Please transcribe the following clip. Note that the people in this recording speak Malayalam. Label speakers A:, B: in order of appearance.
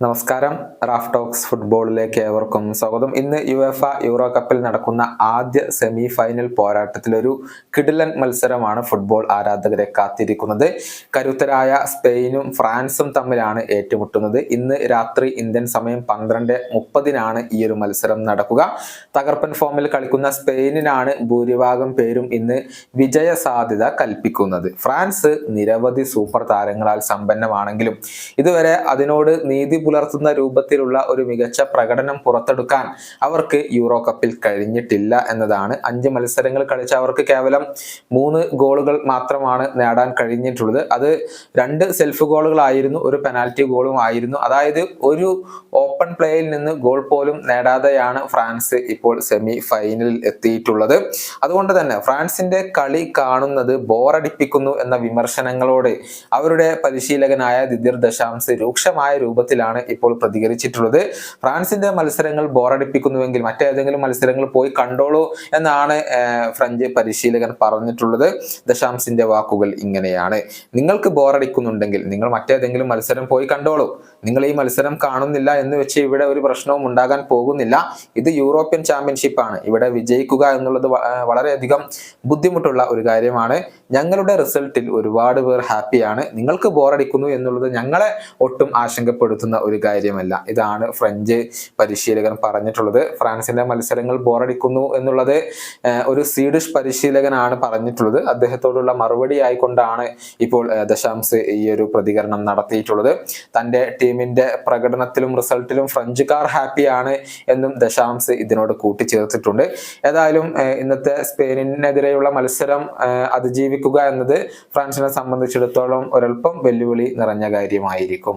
A: നമസ്കാരം. റാഫ് ടോക്സ് ഫുട്ബോളിലേക്ക് ഏവർക്കും സ്വാഗതം. ഇന്ന് യു എഫ യൂറോ കപ്പിൽ നടക്കുന്ന ആദ്യ സെമി ഫൈനൽ പോരാട്ടത്തിൽ ഒരു കിടിലൻ മത്സരമാണ് ഫുട്ബോൾ ആരാധകരെ കാത്തിരിക്കുന്നത്. കരുത്തരായ സ്പെയിനും ഫ്രാൻസും തമ്മിലാണ് ഏറ്റുമുട്ടുന്നത്. ഇന്ന് രാത്രി ഇന്ത്യൻ സമയം പന്ത്രണ്ട് മുപ്പതിനാണ് ഈ ഒരു മത്സരം നടക്കുക. തകർപ്പൻ ഫോമിൽ കളിക്കുന്ന സ്പെയിനിനാണ് ഭൂരിഭാഗം പേരും ഇന്ന് വിജയ സാധ്യത കൽപ്പിക്കുന്നത്. ഫ്രാൻസ് നിരവധി സൂപ്പർ താരങ്ങളാൽ സമ്പന്നമാണെങ്കിലും ഇതുവരെ അതിനോട് നീതി പുലർത്തുന്ന രൂപത്തിലുള്ള ഒരു മികച്ച പ്രകടനം പുറത്തെടുക്കാൻ അവർക്ക് യൂറോ കപ്പിൽ കഴിഞ്ഞിട്ടില്ല എന്നതാണ്. അഞ്ച് മത്സരങ്ങൾ കളിച്ച അവർക്ക് കേവലം മൂന്ന് ഗോളുകൾ മാത്രമാണ് നേടാൻ കഴിഞ്ഞിട്ടുള്ളത്. അത് രണ്ട് സെൽഫ് ഗോളുകളായിരുന്നു ഒരു പെനാൽറ്റി ഗോളും ആയിരുന്നു. അതായത് ഒരു ഓപ്പൺ പ്ലേയിൽ നിന്ന് ഗോൾ പോലും നേടാതെയാണ് ഫ്രാൻസ് ഇപ്പോൾ സെമി ഫൈനലിൽ എത്തിയിട്ടുള്ളത്. അതുകൊണ്ട് തന്നെ ഫ്രാൻസിന്റെ കളി കാണുന്നത് ബോറടിപ്പിക്കുന്നു എന്ന വിമർശനങ്ങളോട് അവരുടെ പരിശീലകനായ ദിദിർ ദശാംസ് രൂക്ഷമായ രൂപത്തിലാണ് ഇപ്പോൾ പ്രതികരിച്ചിട്ടുള്ളത്. ഫ്രാൻസിന്റെ മത്സരങ്ങൾ ബോറടിപ്പിക്കുന്നുവെങ്കിൽ മറ്റേതെങ്കിലും മത്സരങ്ങൾ പോയി കണ്ടോളൂ എന്നാണ് ഫ്രഞ്ച് പരിശീലകൻ പറഞ്ഞിട്ടുള്ളത്. ദശാംസിന്റെ വാക്കുകൾ ഇങ്ങനെയാണ്. നിങ്ങൾക്ക് ബോറടിക്കുന്നുണ്ടെങ്കിൽ നിങ്ങൾ മറ്റേതെങ്കിലും മത്സരം പോയി കണ്ടോളൂ. നിങ്ങൾ ഈ മത്സരം കാണുന്നില്ല എന്ന് വെച്ച് ഇവിടെ ഒരു പ്രശ്നവും ഉണ്ടാകാൻ പോകുന്നില്ല. ഇത് യൂറോപ്യൻ ചാമ്പ്യൻഷിപ്പ് ആണ്. ഇവിടെ വിജയിക്കുക എന്നുള്ളത് വളരെയധികം ബുദ്ധിമുട്ടുള്ള ഒരു കാര്യമാണ്. ഞങ്ങളുടെ റിസൾട്ടിൽ ഒരുപാട് പേർ ഹാപ്പിയാണ്. നിങ്ങൾക്ക് ബോറടിക്കുന്നു എന്നുള്ളത് ഞങ്ങളെ ഒട്ടും ആശങ്കപ്പെടുത്തുന്ന ഒരു കാര്യമല്ല. ഇതാണ് ഫ്രഞ്ച് പരിശീലകൻ പറഞ്ഞിട്ടുള്ളത്. ഫ്രാൻസിന്റെ മത്സരങ്ങൾ ബോറടിക്കുന്നു എന്നുള്ളത് ഒരു സ്വീഡിഷ് പരിശീലകനാണ് പറഞ്ഞിട്ടുള്ളത്. അദ്ദേഹത്തോടുള്ള മറുപടി ആയിക്കൊണ്ടാണ് ഇപ്പോൾ ദശാംസ് ഈ ഒരു പ്രതികരണം നടത്തിയിട്ടുള്ളത്. തന്റെ ടീമിന്റെ പ്രകടനത്തിലും റിസൾട്ടിലും ഫ്രഞ്ചുകാർ ഹാപ്പിയാണ് എന്നും ദശാംസ് ഇതിനോട് കൂട്ടിച്ചേർത്തിട്ടുണ്ട്. ഏതായാലും ഇന്നത്തെ സ്പെയിനിനെതിരെയുള്ള മത്സരം അതിജീവിക്കുക എന്നത് ഫ്രാൻസിനെ സംബന്ധിച്ചിടത്തോളം ഒരൽപ്പം വെല്ലുവിളി നിറഞ്ഞ കാര്യമായിരിക്കും.